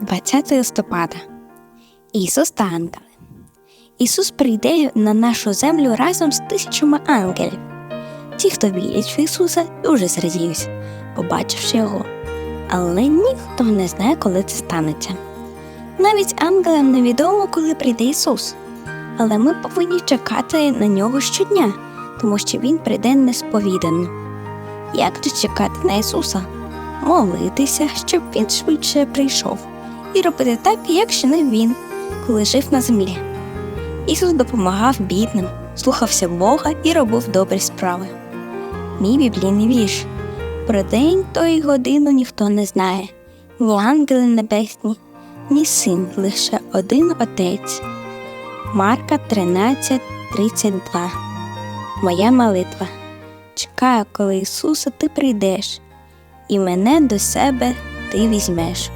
20 листопада. Ісус та ангели. Ісус прийде на нашу землю разом з тисячами ангелів. Ті, хто вірять в Ісуса, дуже зрадіють, побачивши його. Але ніхто не знає, коли це станеться. Навіть ангелам невідомо, коли прийде Ісус. Але ми повинні чекати на нього щодня, тому що Він прийде несповідано. Як же чекати на Ісуса? Молитися, щоб Він швидше прийшов, і робити так, як чинив Він, коли жив на землі. Ісус допомагав бідним, слухався Бога і робив добрі справи. Мій біблійний вірш. Про день той годину ніхто не знає, ні ангели небесні, ні син, лише один отець. Марка 13, 32 Моя молитва. Чекаю, коли Ісуса ти прийдеш, і мене до себе ти візьмеш.